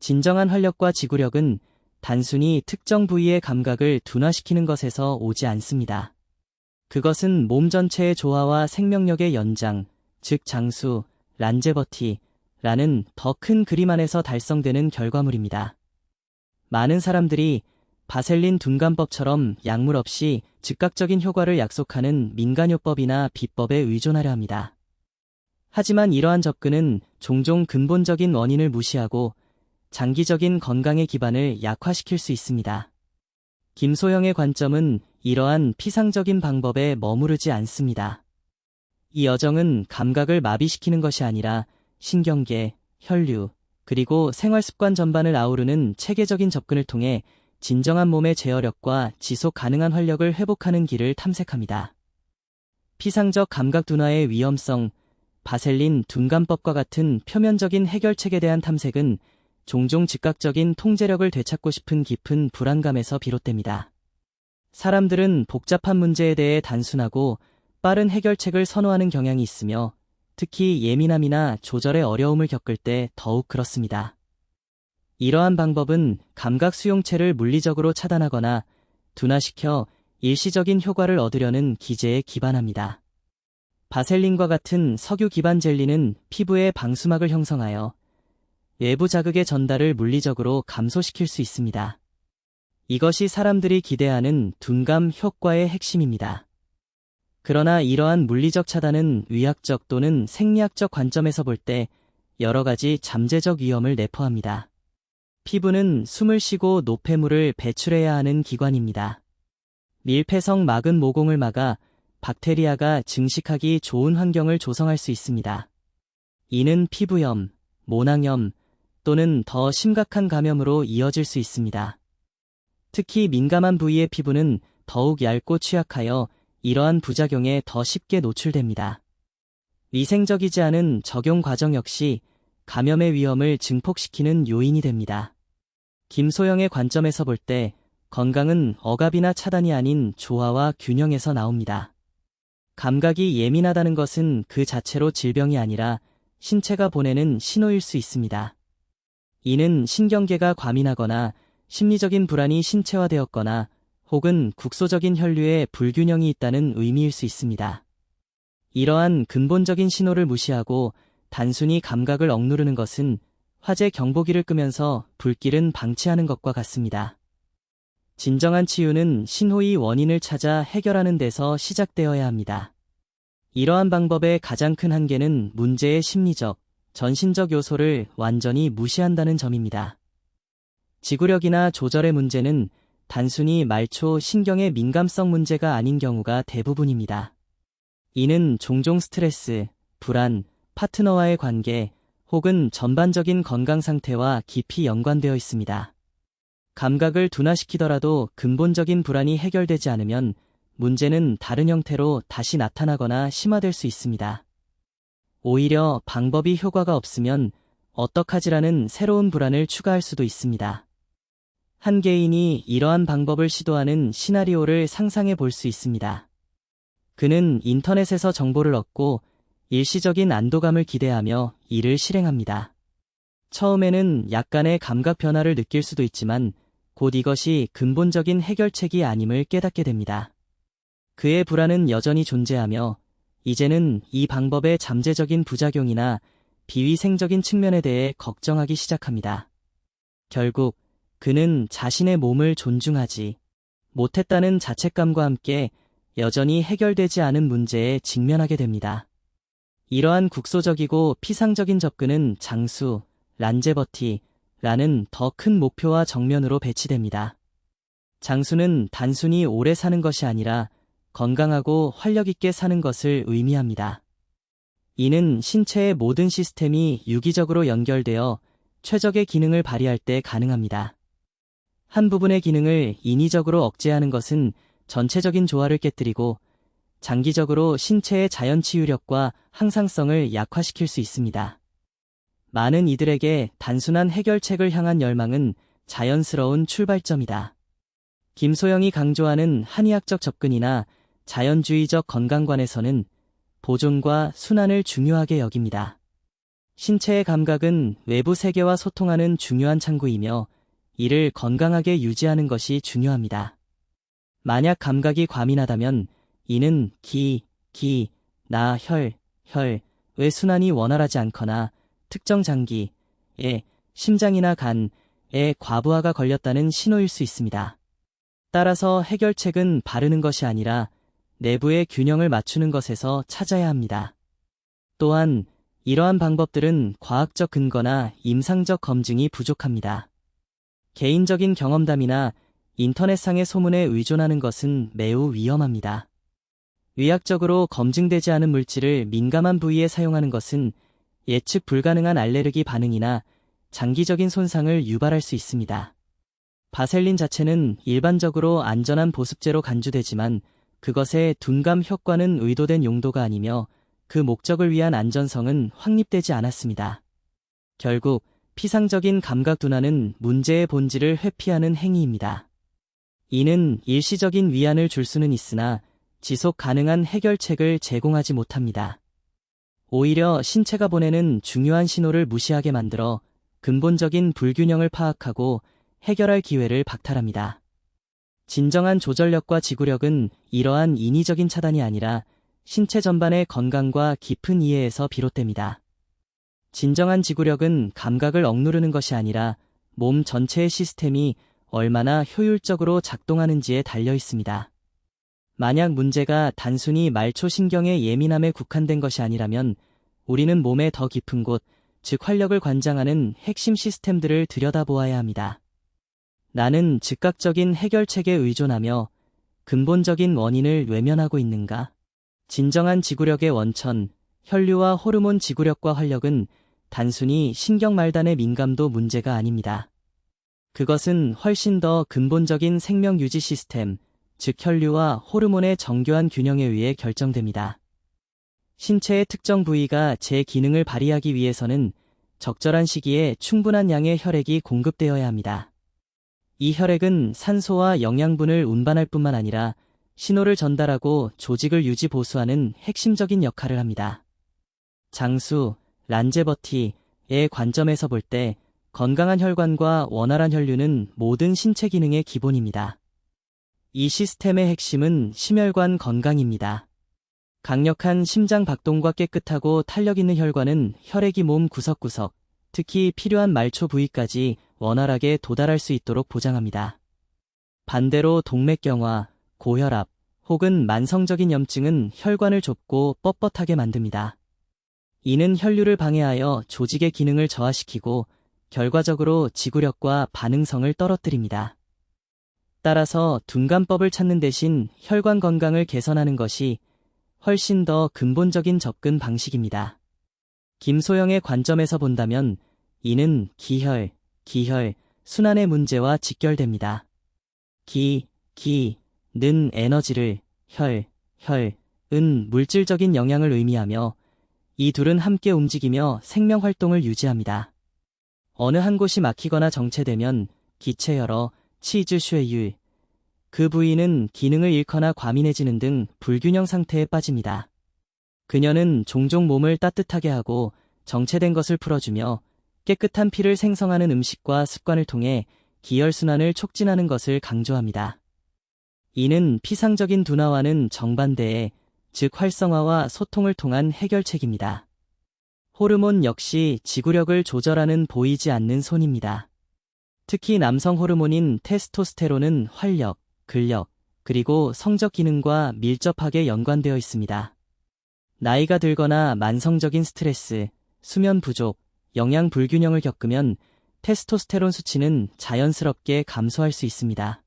진정한 활력과 지구력은 단순히 특정 부위의 감각을 둔화시키는 것에서 오지 않습니다. 그것은 몸 전체의 조화와 생명력의 연장, 즉 장수, 란제버티라는 더 큰 그림 안에서 달성되는 결과물입니다. 많은 사람들이 바셀린 둔감법처럼 약물 없이 즉각적인 효과를 약속하는 민간요법이나 비법에 의존하려 합니다. 하지만 이러한 접근은 종종 근본적인 원인을 무시하고 장기적인 건강의 기반을 약화시킬 수 있습니다. 김소영의 관점은 이러한 피상적인 방법에 머무르지 않습니다. 이 여정은 감각을 마비시키는 것이 아니라 신경계, 혈류, 그리고 생활 습관 전반을 아우르는 체계적인 접근을 통해 진정한 몸의 제어력과 지속 가능한 활력을 회복하는 길을 탐색합니다. 피상적 감각 둔화의 위험성, 바셀린 둔감법과 같은 표면적인 해결책에 대한 탐색은 종종 즉각적인 통제력을 되찾고 싶은 깊은 불안감에서 비롯됩니다. 사람들은 복잡한 문제에 대해 단순하고 빠른 해결책을 선호하는 경향이 있으며 특히 예민함이나 조절의 어려움을 겪을 때 더욱 그렇습니다. 이러한 방법은 감각 수용체를 물리적으로 차단하거나 둔화시켜 일시적인 효과를 얻으려는 기제에 기반합니다. 바셀린과 같은 석유 기반 젤리는 피부의 방수막을 형성하여 외부 자극의 전달을 물리적으로 감소시킬 수 있습니다. 이것이 사람들이 기대하는 둔감 효과의 핵심입니다. 그러나 이러한 물리적 차단은 의학적 또는 생리학적 관점에서 볼 때 여러 가지 잠재적 위험을 내포합니다. 피부는 숨을 쉬고 노폐물을 배출해야 하는 기관입니다. 밀폐성 막은 모공을 막아 박테리아가 증식하기 좋은 환경을 조성할 수 있습니다. 이는 피부염, 모낭염 또는 더 심각한 감염으로 이어질 수 있습니다. 특히 민감한 부위의 피부는 더욱 얇고 취약하여 이러한 부작용에 더 쉽게 노출됩니다. 위생적이지 않은 적용 과정 역시 감염의 위험을 증폭시키는 요인이 됩니다. 김소영의 관점에서 볼 때 건강은 억압이나 차단이 아닌 조화와 균형에서 나옵니다. 감각이 예민하다는 것은 그 자체로 질병이 아니라 신체가 보내는 신호일 수 있습니다. 이는 신경계가 과민하거나 심리적인 불안이 신체화되었거나 혹은 국소적인 혈류에 불균형이 있다는 의미일 수 있습니다. 이러한 근본적인 신호를 무시하고 단순히 감각을 억누르는 것은 화재 경보기를 끄면서 불길은 방치하는 것과 같습니다. 진정한 치유는 신호의 원인을 찾아 해결하는 데서 시작되어야 합니다. 이러한 방법의 가장 큰 한계는 문제의 심리적, 전신적 요소를 완전히 무시한다는 점입니다. 지구력이나 조절의 문제는 단순히 말초 신경의 민감성 문제가 아닌 경우가 대부분입니다. 이는 종종 스트레스, 불안, 파트너와의 관계, 혹은 전반적인 건강 상태와 깊이 연관되어 있습니다. 감각을 둔화시키더라도 근본적인 불안이 해결되지 않으면 문제는 다른 형태로 다시 나타나거나 심화될 수 있습니다. 오히려 방법이 효과가 없으면 어떡하지라는 새로운 불안을 추가할 수도 있습니다. 한 개인이 이러한 방법을 시도하는 시나리오를 상상해 볼 수 있습니다. 그는 인터넷에서 정보를 얻고 일시적인 안도감을 기대하며 이를 실행합니다. 처음에는 약간의 감각 변화를 느낄 수도 있지만 곧 이것이 근본적인 해결책이 아님을 깨닫게 됩니다. 그의 불안은 여전히 존재하며 이제는 이 방법의 잠재적인 부작용이나 비위생적인 측면에 대해 걱정하기 시작합니다. 결국 그는 자신의 몸을 존중하지 못했다는 자책감과 함께 여전히 해결되지 않은 문제에 직면하게 됩니다. 이러한 국소적이고 피상적인 접근은 장수, 란제버티라는 더 큰 목표와 정면으로 배치됩니다. 장수는 단순히 오래 사는 것이 아니라 건강하고 활력 있게 사는 것을 의미합니다. 이는 신체의 모든 시스템이 유기적으로 연결되어 최적의 기능을 발휘할 때 가능합니다. 한 부분의 기능을 인위적으로 억제하는 것은 전체적인 조화를 깨뜨리고 장기적으로 신체의 자연 치유력과 항상성을 약화시킬 수 있습니다. 많은 이들에게 단순한 해결책을 향한 열망은 자연스러운 출발점이다. 김소영이 강조하는 한의학적 접근이나 자연주의적 건강관에서는 보존과 순환을 중요하게 여깁니다. 신체의 감각은 외부 세계와 소통하는 중요한 창구이며 이를 건강하게 유지하는 것이 중요합니다. 만약 감각이 과민하다면 이는 기, 기, 나, 혈, 혈, 의 순환이 원활하지 않거나 특정 장기, 에, 심장이나 간에 과부하가 걸렸다는 신호일 수 있습니다. 따라서 해결책은 바르는 것이 아니라 내부의 균형을 맞추는 것에서 찾아야 합니다. 또한 이러한 방법들은 과학적 근거나 임상적 검증이 부족합니다. 개인적인 경험담이나 인터넷상의 소문에 의존하는 것은 매우 위험합니다. 의학적으로 검증되지 않은 물질을 민감한 부위에 사용하는 것은 예측 불가능한 알레르기 반응이나 장기적인 손상을 유발할 수 있습니다. 바셀린 자체는 일반적으로 안전한 보습제로 간주되지만 그것의 둔감 효과는 의도된 용도가 아니며 그 목적을 위한 안전성은 확립되지 않았습니다. 결국 피상적인 감각 둔화는 문제의 본질을 회피하는 행위입니다. 이는 일시적인 위안을 줄 수는 있으나 지속 가능한 해결책을 제공하지 못합니다. 오히려 신체가 보내는 중요한 신호를 무시하게 만들어 근본적인 불균형을 파악하고 해결할 기회를 박탈합니다. 진정한 조절력과 지구력은 이러한 인위적인 차단이 아니라 신체 전반의 건강과 깊은 이해에서 비롯됩니다. 진정한 지구력은 감각을 억누르는 것이 아니라 몸 전체의 시스템이 얼마나 효율적으로 작동하는지에 달려 있습니다. 만약 문제가 단순히 말초신경의 예민함에 국한된 것이 아니라면 우리는 몸의 더 깊은 곳, 즉 활력을 관장하는 핵심 시스템들을 들여다보아야 합니다. 나는 즉각적인 해결책에 의존하며 근본적인 원인을 외면하고 있는가? 진정한 지구력의 원천, 혈류와 호르몬 지구력과 활력은 단순히 신경 말단의 민감도 문제가 아닙니다. 그것은 훨씬 더 근본적인 생명 유지 시스템, 즉 혈류와 호르몬의 정교한 균형에 의해 결정됩니다. 신체의 특정 부위가 제 기능을 발휘하기 위해서는 적절한 시기에 충분한 양의 혈액이 공급되어야 합니다. 이 혈액은 산소와 영양분을 운반할 뿐만 아니라 신호를 전달하고 조직을 유지 보수하는 핵심적인 역할을 합니다. 장수, 란제버티의 관점에서 볼 때 건강한 혈관과 원활한 혈류는 모든 신체 기능의 기본입니다. 이 시스템의 핵심은 심혈관 건강입니다. 강력한 심장 박동과 깨끗하고 탄력 있는 혈관은 혈액이 몸 구석구석, 특히 필요한 말초 부위까지 원활하게 도달할 수 있도록 보장합니다. 반대로 동맥경화, 고혈압 혹은 만성적인 염증은 혈관을 좁고 뻣뻣하게 만듭니다. 이는 혈류를 방해하여 조직의 기능을 저하시키고 결과적으로 지구력과 반응성을 떨어뜨립니다. 따라서 둔감법을 찾는 대신 혈관 건강을 개선하는 것이 훨씬 더 근본적인 접근 방식입니다. 김소영의 관점에서 본다면 이는 기혈, 기혈, 순환의 문제와 직결됩니다. 기, 기, 는 에너지를, 혈, 혈, 은 물질적인 영향을 의미하며 이 둘은 함께 움직이며 생명 활동을 유지합니다. 어느 한 곳이 막히거나 정체되면 기체 열어, 치즈 쉐유, 그 부위는 기능을 잃거나 과민해지는 등 불균형 상태에 빠집니다. 그녀는 종종 몸을 따뜻하게 하고 정체된 것을 풀어주며 깨끗한 피를 생성하는 음식과 습관을 통해 기혈순환을 촉진하는 것을 강조합니다. 이는 피상적인 둔화와는 정반대의 즉 활성화와 소통을 통한 해결책입니다. 호르몬 역시 지구력을 조절하는 보이지 않는 손입니다. 특히 남성 호르몬인 테스토스테론은 활력, 근력, 그리고 성적 기능과 밀접하게 연관되어 있습니다. 나이가 들거나 만성적인 스트레스, 수면 부족, 영양 불균형을 겪으면 테스토스테론 수치는 자연스럽게 감소할 수 있습니다.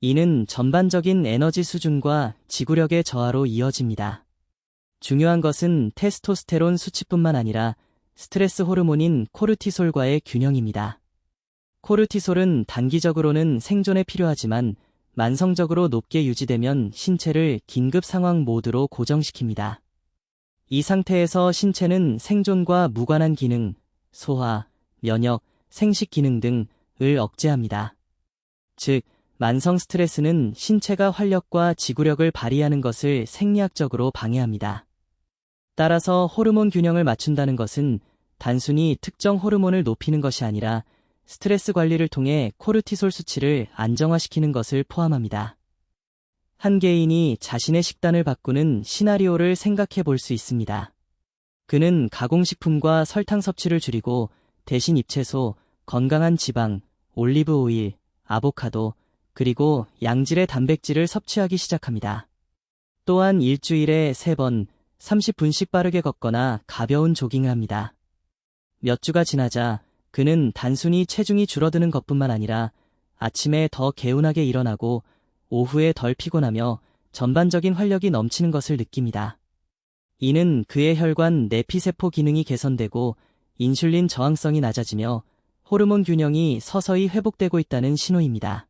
이는 전반적인 에너지 수준과 지구력의 저하로 이어집니다. 중요한 것은 테스토스테론 수치뿐만 아니라 스트레스 호르몬인 코르티솔과의 균형입니다. 코르티솔은 단기적으로는 생존에 필요하지만 만성적으로 높게 유지되면 신체를 긴급 상황 모드로 고정시킵니다. 이 상태에서 신체는 생존과 무관한 기능, 소화, 면역, 생식 기능 등을 억제합니다. 즉, 만성 스트레스는 신체가 활력과 지구력을 발휘하는 것을 생리학적으로 방해합니다. 따라서 호르몬 균형을 맞춘다는 것은 단순히 특정 호르몬을 높이는 것이 아니라 스트레스 관리를 통해 코르티솔 수치를 안정화시키는 것을 포함합니다. 한 개인이 자신의 식단을 바꾸는 시나리오를 생각해 볼 수 있습니다. 그는 가공식품과 설탕 섭취를 줄이고 대신 잎채소, 건강한 지방, 올리브 오일, 아보카도, 그리고 양질의 단백질을 섭취하기 시작합니다. 또한 일주일에 3번, 30분씩 빠르게 걷거나 가벼운 조깅을 합니다. 몇 주가 지나자 그는 단순히 체중이 줄어드는 것뿐만 아니라 아침에 더 개운하게 일어나고 오후에 덜 피곤하며 전반적인 활력이 넘치는 것을 느낍니다. 이는 그의 혈관 내피세포 기능이 개선되고 인슐린 저항성이 낮아지며 호르몬 균형이 서서히 회복되고 있다는 신호입니다.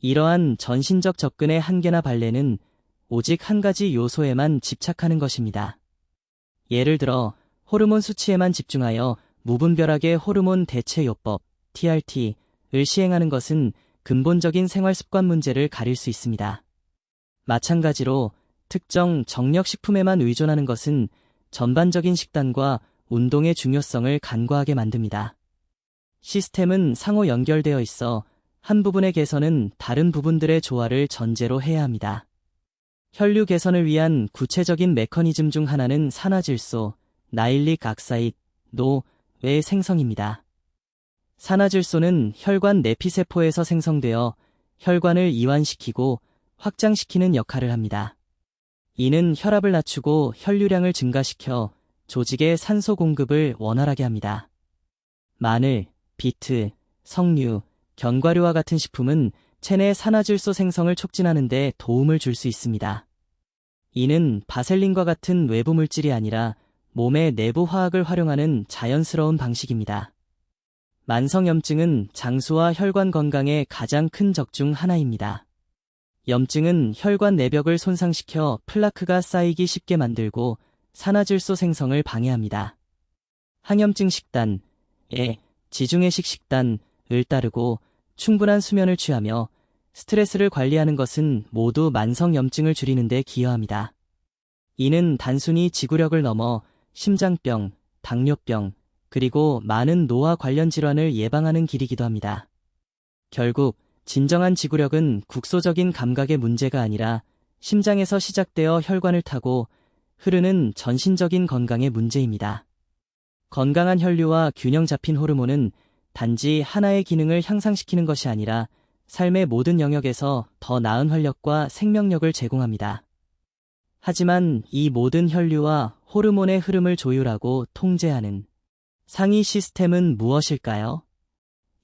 이러한 전신적 접근의 한계나 발레는 오직 한 가지 요소에만 집착하는 것입니다. 예를 들어 호르몬 수치에만 집중하여 무분별하게 호르몬 대체요법 TRT를 시행하는 것은 근본적인 생활 습관 문제를 가릴 수 있습니다. 마찬가지로 특정 정력식품에만 의존하는 것은 전반적인 식단과 운동의 중요성을 간과하게 만듭니다. 시스템은 상호 연결되어 있어 한 부분의 개선은 다른 부분들의 조화를 전제로 해야 합니다. 혈류 개선을 위한 구체적인 메커니즘 중 하나는 산화질소, 나일릭 악사이드, 노의 생성입니다. 산화질소는 혈관 내피세포에서 생성되어 혈관을 이완시키고 확장시키는 역할을 합니다. 이는 혈압을 낮추고 혈류량을 증가시켜 조직의 산소 공급을 원활하게 합니다. 마늘, 비트, 석류, 견과류와 같은 식품은 체내 산화질소 생성을 촉진하는 데 도움을 줄 수 있습니다. 이는 바셀린과 같은 외부 물질이 아니라 몸의 내부 화학을 활용하는 자연스러운 방식입니다. 만성염증은 장수와 혈관 건강의 가장 큰 적 중 하나입니다. 염증은 혈관 내벽을 손상시켜 플라크가 쌓이기 쉽게 만들고 산화질소 생성을 방해합니다. 항염증 식단, 에, 지중해식 식단을 따르고 충분한 수면을 취하며 스트레스를 관리하는 것은 모두 만성염증을 줄이는 데 기여합니다. 이는 단순히 지구력을 넘어 심장병, 당뇨병, 그리고 많은 노화 관련 질환을 예방하는 길이기도 합니다. 결국 진정한 지구력은 국소적인 감각의 문제가 아니라 심장에서 시작되어 혈관을 타고 흐르는 전신적인 건강의 문제입니다. 건강한 혈류와 균형 잡힌 호르몬은 단지 하나의 기능을 향상시키는 것이 아니라 삶의 모든 영역에서 더 나은 활력과 생명력을 제공합니다. 하지만 이 모든 혈류와 호르몬의 흐름을 조율하고 통제하는 상위 시스템은 무엇일까요?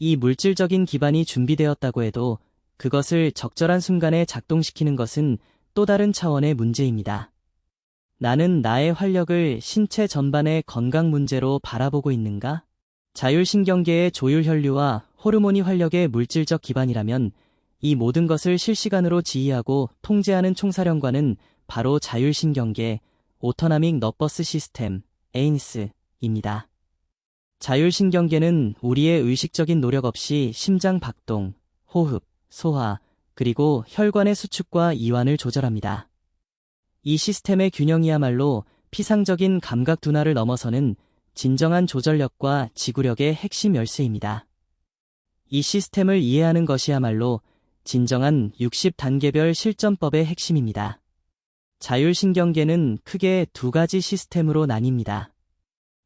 이 물질적인 기반이 준비되었다고 해도 그것을 적절한 순간에 작동시키는 것은 또 다른 차원의 문제입니다. 나는 나의 활력을 신체 전반의 건강 문제로 바라보고 있는가? 자율신경계의 조율 혈류와 호르몬이 활력의 물질적 기반이라면 이 모든 것을 실시간으로 지휘하고 통제하는 총사령관은 바로 자율신경계, 오토나믹 너버스 시스템, 에인스입니다. 자율신경계는 우리의 의식적인 노력 없이 심장 박동, 호흡, 소화, 그리고 혈관의 수축과 이완을 조절합니다. 이 시스템의 균형이야말로 피상적인 감각 둔화를 넘어서는 진정한 조절력과 지구력의 핵심 열쇠입니다. 이 시스템을 이해하는 것이야말로 진정한 60단계별 실전법의 핵심입니다. 자율신경계는 크게 두 가지 시스템으로 나뉩니다.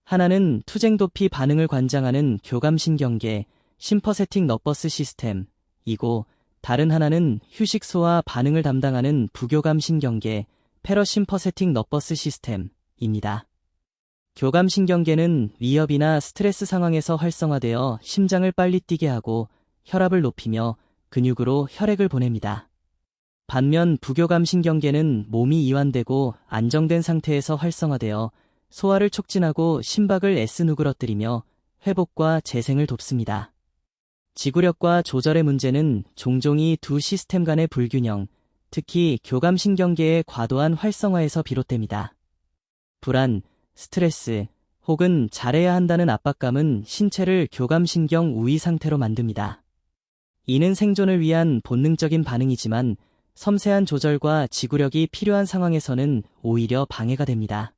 하나는 투쟁 도피 반응을 관장하는 교감신경계, 심퍼세틱 너버스 시스템 이고 다른 하나는 휴식소와 반응을 담당하는 부교감신경계, 패러심퍼세틱 너버스 시스템입니다. 교감신경계는 위협이나 스트레스 상황에서 활성화되어 심장을 빨리 뛰게 하고 혈압을 높이며 근육으로 혈액을 보냅니다. 반면 부교감신경계는 몸이 이완되고 안정된 상태에서 활성화되어 소화를 촉진하고 심박을 애쓰 누그러뜨리며 회복과 재생을 돕습니다. 지구력과 조절의 문제는 종종 이 두 시스템 간의 불균형, 특히 교감신경계의 과도한 활성화에서 비롯됩니다. 불안, 스트레스, 혹은 잘해야 한다는 압박감은 신체를 교감신경 우위 상태로 만듭니다. 이는 생존을 위한 본능적인 반응이지만 섬세한 조절과 지구력이 필요한 상황에서는 오히려 방해가 됩니다.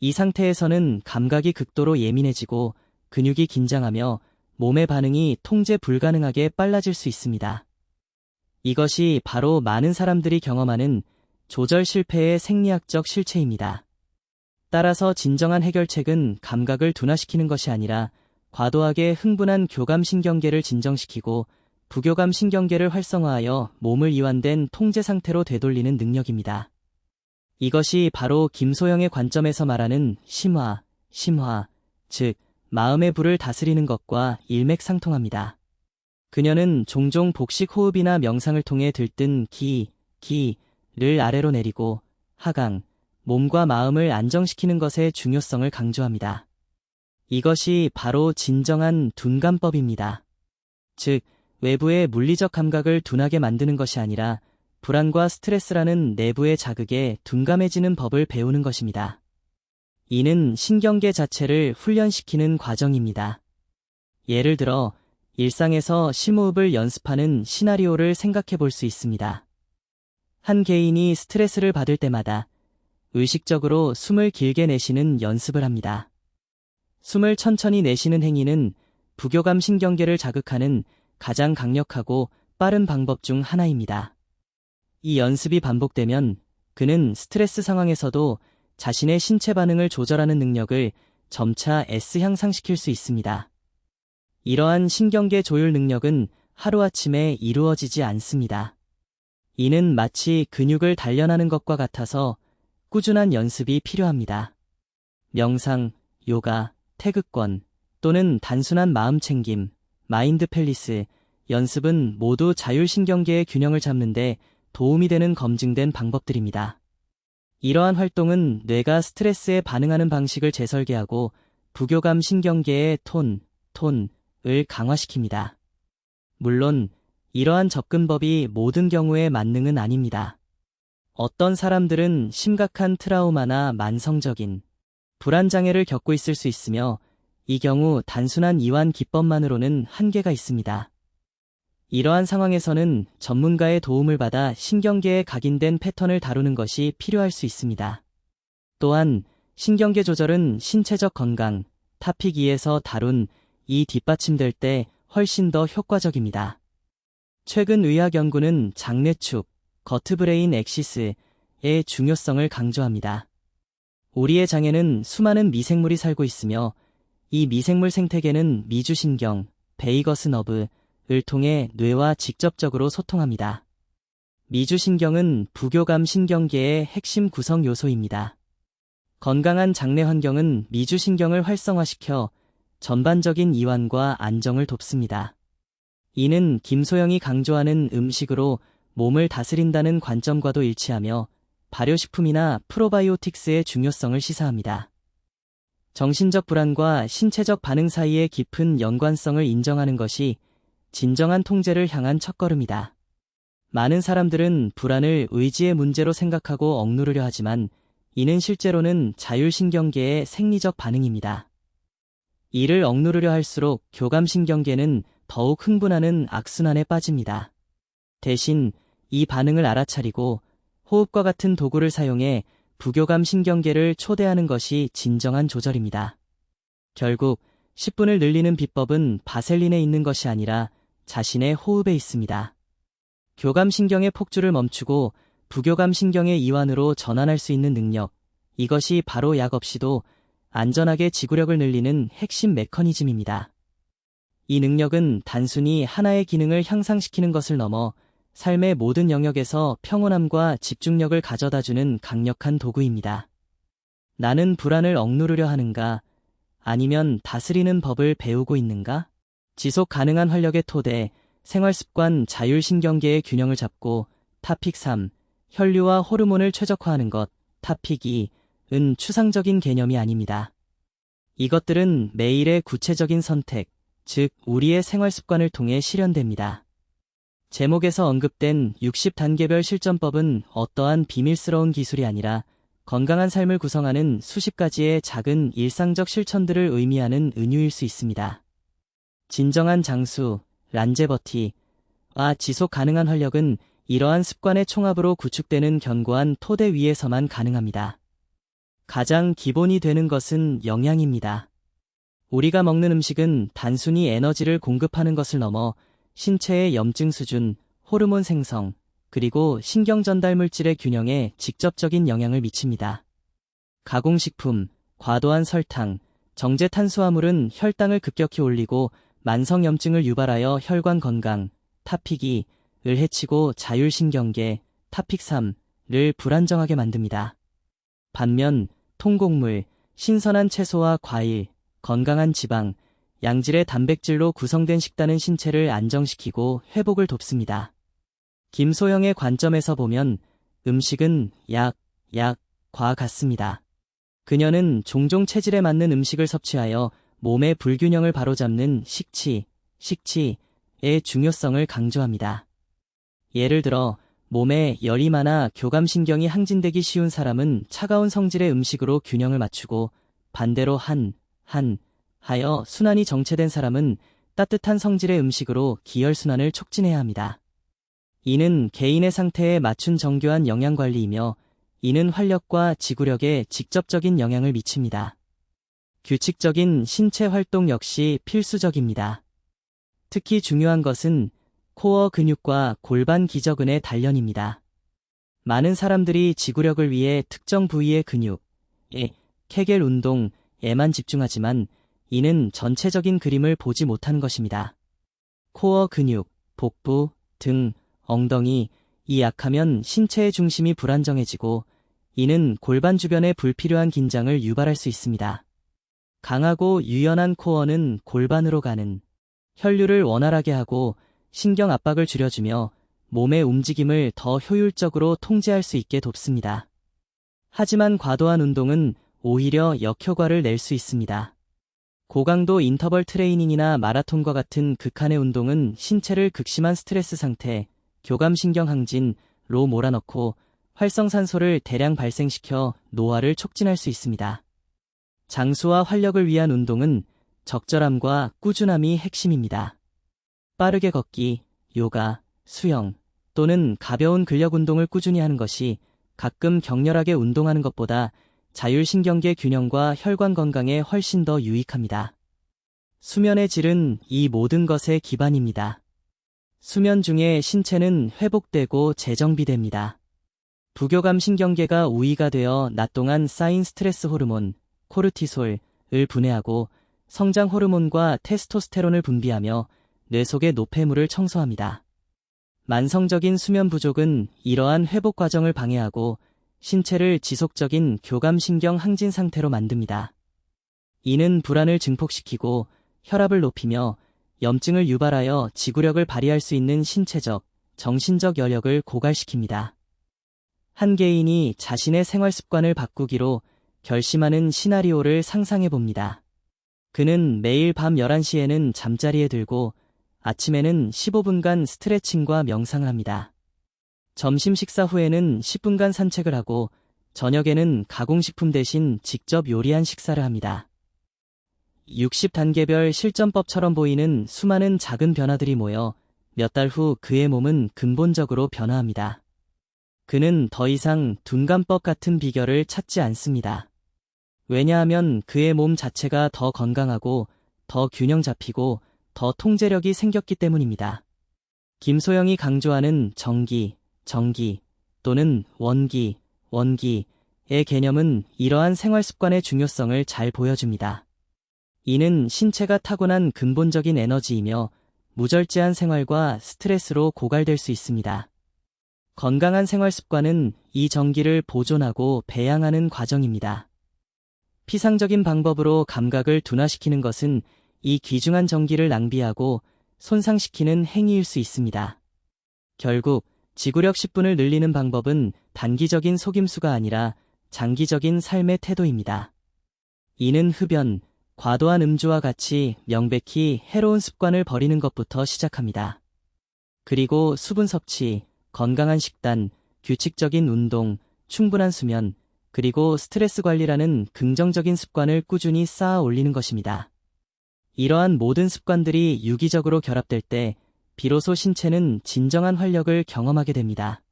이 상태에서는 감각이 극도로 예민해지고 근육이 긴장하며 몸의 반응이 통제 불가능하게 빨라질 수 있습니다. 이것이 바로 많은 사람들이 경험하는 조절 실패의 생리학적 실체입니다. 따라서 진정한 해결책은 감각을 둔화시키는 것이 아니라 과도하게 흥분한 교감 신경계를 진정시키고 부교감 신경계를 활성화하여 몸을 이완된 통제 상태로 되돌리는 능력입니다. 이것이 바로 김소영의 관점에서 말하는 심화, 심화, 즉, 마음의 불을 다스리는 것과 일맥상통합니다. 그녀는 종종 복식 호흡이나 명상을 통해 들뜬 기, 기를 아래로 내리고 하강, 몸과 마음을 안정시키는 것의 중요성을 강조합니다. 이것이 바로 진정한 둔감법입니다. 즉, 외부의 물리적 감각을 둔하게 만드는 것이 아니라 불안과 스트레스라는 내부의 자극에 둔감해지는 법을 배우는 것입니다. 이는 신경계 자체를 훈련시키는 과정입니다. 예를 들어, 일상에서 심호흡을 연습하는 시나리오를 생각해 볼 수 있습니다. 한 개인이 스트레스를 받을 때마다 의식적으로 숨을 길게 내쉬는 연습을 합니다. 숨을 천천히 내쉬는 행위는 부교감 신경계를 자극하는 가장 강력하고 빠른 방법 중 하나입니다. 이 연습이 반복되면 그는 스트레스 상황에서도 자신의 신체 반응을 조절하는 능력을 점차 S 향상시킬 수 있습니다. 이러한 신경계 조율 능력은 하루아침에 이루어지지 않습니다. 이는 마치 근육을 단련하는 것과 같아서 꾸준한 연습이 필요합니다. 명상, 요가, 태극권 또는 단순한 마음 챙김, 마인드 팰리스, 연습은 모두 자율신경계의 균형을 잡는데 도움이 되는 검증된 방법들입니다. 이러한 활동은 뇌가 스트레스에 반응하는 방식을 재설계하고 부교감 신경계의 톤, 톤을 강화시킵니다. 물론 이러한 접근법이 모든 경우에 만능은 아닙니다. 어떤 사람들은 심각한 트라우마나 만성적인 불안장애를 겪고 있을 수 있으며 이 경우 단순한 이완 기법만으로는 한계가 있습니다. 이러한 상황에서는 전문가의 도움을 받아 신경계에 각인된 패턴을 다루는 것이 필요할 수 있습니다. 또한 신경계 조절은 신체적 건강, 타픽 2에서 다룬 이 뒷받침될 때 훨씬 더 효과적입니다. 최근 의학 연구는 장내축, 거트브레인 엑시스의 중요성을 강조합니다. 우리의 장에는 수많은 미생물이 살고 있으며 이 미생물 생태계는 미주신경, 베이거스 너브 를 통해 뇌와 직접적으로 소통합니다. 미주신경은 부교감 신경계의 핵심 구성 요소입니다. 건강한 장내 환경은 미주신경을 활성화시켜 전반적인 이완과 안정을 돕습니다. 이는 김소영이 강조하는 음식으로 몸을 다스린다는 관점과도 일치하며 발효식품이나 프로바이오틱스의 중요성을 시사합니다. 정신적 불안과 신체적 반응 사이의 깊은 연관성을 인정하는 것이 진정한 통제를 향한 첫걸음이다. 많은 사람들은 불안을 의지의 문제로 생각하고 억누르려 하지만 이는 실제로는 자율신경계의 생리적 반응입니다. 이를 억누르려 할수록 교감신경계는 더욱 흥분하는 악순환에 빠집니다. 대신 이 반응을 알아차리고 호흡과 같은 도구를 사용해 부교감 신경계를 초대하는 것이 진정한 조절입니다. 결국 10분을 늘리는 비법은 바셀린에 있는 것이 아니라 자신의 호흡에 있습니다. 교감신경의 폭주를 멈추고 부교감신경의 이완으로 전환할 수 있는 능력, 이것이 바로 약 없이도 안전하게 지구력을 늘리는 핵심 메커니즘입니다. 이 능력은 단순히 하나의 기능을 향상시키는 것을 넘어 삶의 모든 영역에서 평온함과 집중력을 가져다주는 강력한 도구입니다. 나는 불안을 억누르려 하는가? 아니면 다스리는 법을 배우고 있는가? 지속 가능한 활력의 토대, 생활습관 자율신경계의 균형을 잡고 타픽 3, 혈류와 호르몬을 최적화하는 것, 타픽 2, 은 추상적인 개념이 아닙니다. 이것들은 매일의 구체적인 선택, 즉 우리의 생활습관을 통해 실현됩니다. 제목에서 언급된 60단계별 실전법은 어떠한 비밀스러운 기술이 아니라 건강한 삶을 구성하는 수십 가지의 작은 일상적 실천들을 의미하는 은유일 수 있습니다. 진정한 장수, 란제버티와 지속 가능한 활력은 이러한 습관의 총합으로 구축되는 견고한 토대 위에서만 가능합니다. 가장 기본이 되는 것은 영양입니다. 우리가 먹는 음식은 단순히 에너지를 공급하는 것을 넘어 신체의 염증 수준, 호르몬 생성, 그리고 신경 전달 물질의 균형에 직접적인 영향을 미칩니다. 가공식품, 과도한 설탕, 정제 탄수화물은 혈당을 급격히 올리고 만성 염증을 유발하여 혈관 건강, 타픽 2을 해치고 자율신경계, 타픽 3를 불안정하게 만듭니다. 반면 통곡물, 신선한 채소와 과일, 건강한 지방, 양질의 단백질로 구성된 식단은 신체를 안정시키고 회복을 돕습니다. 김소영의 관점에서 보면 음식은 약, 약 과 같습니다. 그녀는 종종 체질에 맞는 음식을 섭취하여 몸의 불균형을 바로잡는 식치, 식치의 중요성을 강조합니다. 예를 들어 몸에 열이 많아 교감신경이 항진되기 쉬운 사람은 차가운 성질의 음식으로 균형을 맞추고 반대로 한, 한, 하여 순환이 정체된 사람은 따뜻한 성질의 음식으로 기혈순환을 촉진해야 합니다. 이는 개인의 상태에 맞춘 정교한 영양관리이며 이는 활력과 지구력에 직접적인 영향을 미칩니다. 규칙적인 신체 활동 역시 필수적입니다. 특히 중요한 것은 코어 근육과 골반 기저근의 단련입니다. 많은 사람들이 지구력을 위해 특정 부위의 근육, 에, 케겔 운동 에만 집중하지만 이는 전체적인 그림을 보지 못한 것입니다. 코어 근육, 복부, 등, 엉덩이, 이 약하면 신체의 중심이 불안정해지고 이는 골반 주변의 불필요한 긴장을 유발할 수 있습니다. 강하고 유연한 코어는 골반으로 가는 혈류를 원활하게 하고 신경 압박을 줄여주며 몸의 움직임을 더 효율적으로 통제할 수 있게 돕습니다. 하지만 과도한 운동은 오히려 역효과를 낼 수 있습니다. 고강도 인터벌 트레이닝이나 마라톤과 같은 극한의 운동은 신체를 극심한 스트레스 상태, 교감신경 항진로 몰아넣고 활성산소를 대량 발생시켜 노화를 촉진할 수 있습니다. 장수와 활력을 위한 운동은 적절함과 꾸준함이 핵심입니다. 빠르게 걷기, 요가, 수영 또는 가벼운 근력 운동을 꾸준히 하는 것이 가끔 격렬하게 운동하는 것보다 자율신경계 균형과 혈관 건강에 훨씬 더 유익합니다. 수면의 질은 이 모든 것의 기반입니다. 수면 중에 신체는 회복되고 재정비됩니다. 부교감 신경계가 우위가 되어 낮 동안 쌓인 스트레스 호르몬, 코르티솔을 분해하고 성장 호르몬과 테스토스테론을 분비하며 뇌 속의 노폐물을 청소합니다. 만성적인 수면 부족은 이러한 회복 과정을 방해하고 신체를 지속적인 교감신경 항진 상태로 만듭니다. 이는 불안을 증폭시키고 혈압을 높이며 염증을 유발하여 지구력을 발휘할 수 있는 신체적, 정신적 여력을 고갈시킵니다. 한 개인이 자신의 생활 습관을 바꾸기로 결심하는 시나리오를 상상해 봅니다. 그는 매일 밤 11시에는 잠자리에 들고 아침에는 15분간 스트레칭과 명상을 합니다. 점심 식사 후에는 10분간 산책을 하고 저녁에는 가공식품 대신 직접 요리한 식사를 합니다. 60단계별 실전법처럼 보이는 수많은 작은 변화들이 모여 몇 달 후 그의 몸은 근본적으로 변화합니다. 그는 더 이상 둔감법 같은 비결을 찾지 않습니다. 왜냐하면 그의 몸 자체가 더 건강하고 더 균형 잡히고 더 통제력이 생겼기 때문입니다. 김소영이 강조하는 정기, 정기 또는 원기, 원기의 개념은 이러한 생활 습관의 중요성을 잘 보여줍니다. 이는 신체가 타고난 근본적인 에너지이며 무절제한 생활과 스트레스로 고갈될 수 있습니다. 건강한 생활 습관은 이 정기를 보존하고 배양하는 과정입니다. 피상적인 방법으로 감각을 둔화시키는 것은 이 귀중한 전기를 낭비하고 손상시키는 행위일 수 있습니다. 결국 지구력 10분을 늘리는 방법은 단기적인 속임수가 아니라 장기적인 삶의 태도입니다. 이는 흡연, 과도한 음주와 같이 명백히 해로운 습관을 버리는 것부터 시작합니다. 그리고 수분 섭취, 건강한 식단, 규칙적인 운동, 충분한 수면, 그리고 스트레스 관리라는 긍정적인 습관을 꾸준히 쌓아 올리는 것입니다. 이러한 모든 습관들이 유기적으로 결합될 때 비로소 신체는 진정한 활력을 경험하게 됩니다.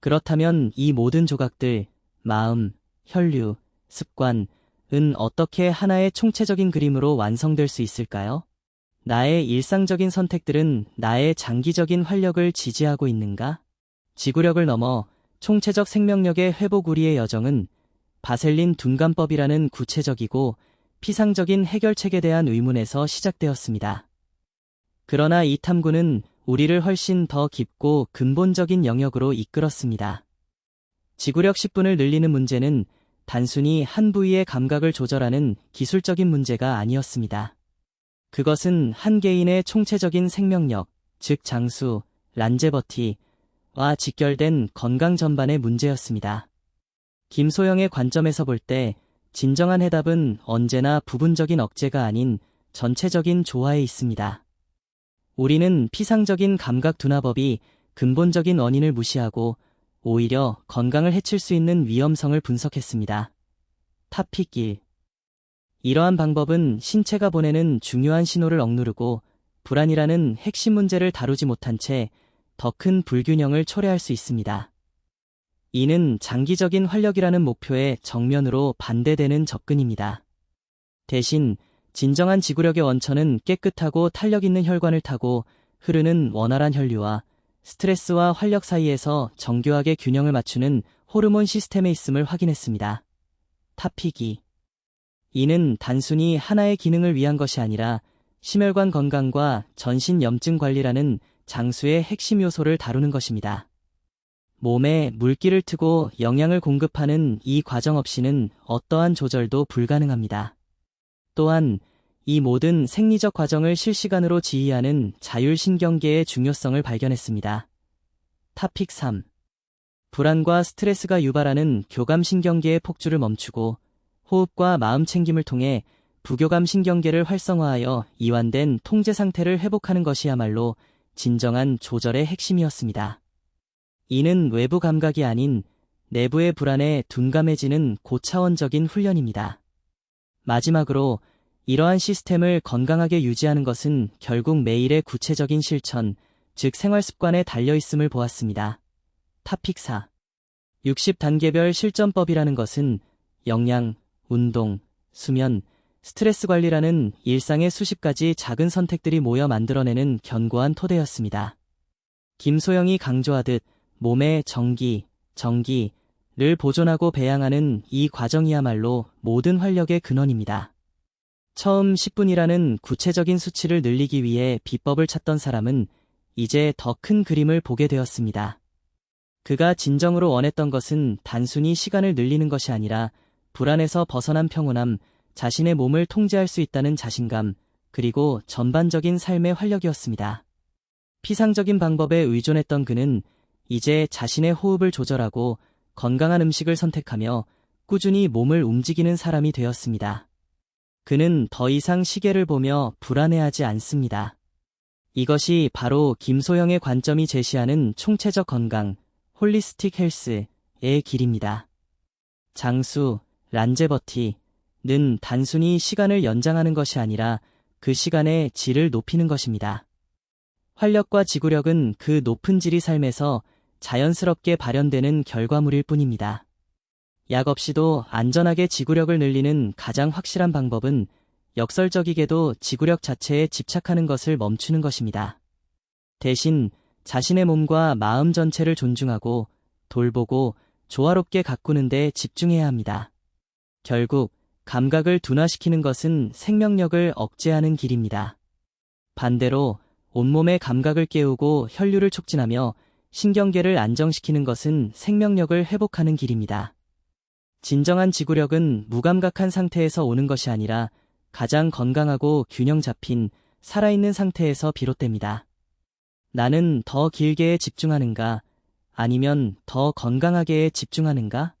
그렇다면 이 모든 조각들, 마음, 혈류, 습관, 은 어떻게 하나의 총체적인 그림으로 완성될 수 있을까요? 나의 일상적인 선택들은 나의 장기적인 활력을 지지하고 있는가? 지구력을 넘어 총체적 생명력의 회복 우리의 여정은 바셀린 둔감법이라는 구체적이고 피상적인 해결책에 대한 의문에서 시작되었습니다. 그러나 이 탐구는 우리를 훨씬 더 깊고 근본적인 영역으로 이끌었습니다. 지구력 10분을 늘리는 문제는 단순히 한 부위의 감각을 조절하는 기술적인 문제가 아니었습니다. 그것은 한 개인의 총체적인 생명력, 즉 장수, 란제버티 와 직결된 건강 전반의 문제였습니다. 김소영의 관점에서 볼 때 진정한 해답은 언제나 부분적인 억제가 아닌 전체적인 조화에 있습니다. 우리는 피상적인 감각 둔화법이 근본적인 원인을 무시하고 오히려 건강을 해칠 수 있는 위험성을 분석했습니다. 타픽 1. 이러한 방법은 신체가 보내는 중요한 신호를 억누르고 불안이라는 핵심 문제를 다루지 못한 채 더 큰 불균형을 초래할 수 있습니다. 이는 장기적인 활력이라는 목표에 정면으로 반대되는 접근입니다. 대신 진정한 지구력의 원천은 깨끗하고 탄력 있는 혈관을 타고 흐르는 원활한 혈류와 스트레스와 활력 사이에서 정교하게 균형을 맞추는 호르몬 시스템에 있음을 확인했습니다. 타픽이 이는 단순히 하나의 기능을 위한 것이 아니라 심혈관 건강과 전신 염증 관리라는 장수의 핵심 요소를 다루는 것입니다. 몸에 물기를 트고 영양을 공급하는 이 과정 없이는 어떠한 조절도 불가능합니다. 또한 이 모든 생리적 과정을 실시간으로 지휘하는 자율신경계의 중요성을 발견했습니다. 타픽 3. 불안과 스트레스가 유발하는 교감신경계의 폭주를 멈추고 호흡과 마음 챙김을 통해 부교감신경계를 활성화하여 이완된 통제 상태를 회복하는 것이야말로 진정한 조절의 핵심이었습니다. 이는 외부 감각이 아닌 내부의 불안에 둔감해지는 고차원적인 훈련입니다. 마지막으로 이러한 시스템을 건강하게 유지하는 것은 결국 매일의 구체적인 실천, 즉 생활 습관에 달려 있음을 보았습니다. 타픽 4. 60단계별 실전법이라는 것은 영양, 운동, 수면, 스트레스 관리라는 일상의 수십 가지 작은 선택들이 모여 만들어내는 견고한 토대였습니다. 김소영이 강조하듯 몸의 정기, 정기를 보존하고 배양하는 이 과정이야말로 모든 활력의 근원입니다. 처음 10분이라는 구체적인 수치를 늘리기 위해 비법을 찾던 사람은 이제 더 큰 그림을 보게 되었습니다. 그가 진정으로 원했던 것은 단순히 시간을 늘리는 것이 아니라 불안에서 벗어난 평온함, 자신의 몸을 통제할 수 있다는 자신감, 그리고 전반적인 삶의 활력이었습니다. 피상적인 방법에 의존했던 그는 이제 자신의 호흡을 조절하고 건강한 음식을 선택하며 꾸준히 몸을 움직이는 사람이 되었습니다. 그는 더 이상 시계를 보며 불안해하지 않습니다. 이것이 바로 김소영의 관점이 제시하는 총체적 건강, 홀리스틱 헬스의 길입니다. 장수, 란제버티 는 단순히 시간을 연장하는 것이 아니라 그 시간의 질을 높이는 것입니다. 활력과 지구력은 그 높은 질이 삶에서 자연스럽게 발현되는 결과물일 뿐입니다. 약 없이도 안전하게 지구력을 늘리는 가장 확실한 방법은 역설적이게도 지구력 자체에 집착하는 것을 멈추는 것입니다. 대신 자신의 몸과 마음 전체를 존중하고 돌보고 조화롭게 가꾸는 데 집중해야 합니다. 결국 감각을 둔화시키는 것은 생명력을 억제하는 길입니다. 반대로 온몸의 감각을 깨우고 혈류를 촉진하며 신경계를 안정시키는 것은 생명력을 회복하는 길입니다. 진정한 지구력은 무감각한 상태에서 오는 것이 아니라 가장 건강하고 균형 잡힌 살아있는 상태에서 비롯됩니다. 나는 더 길게에 집중하는가 아니면 더 건강하게에 집중하는가?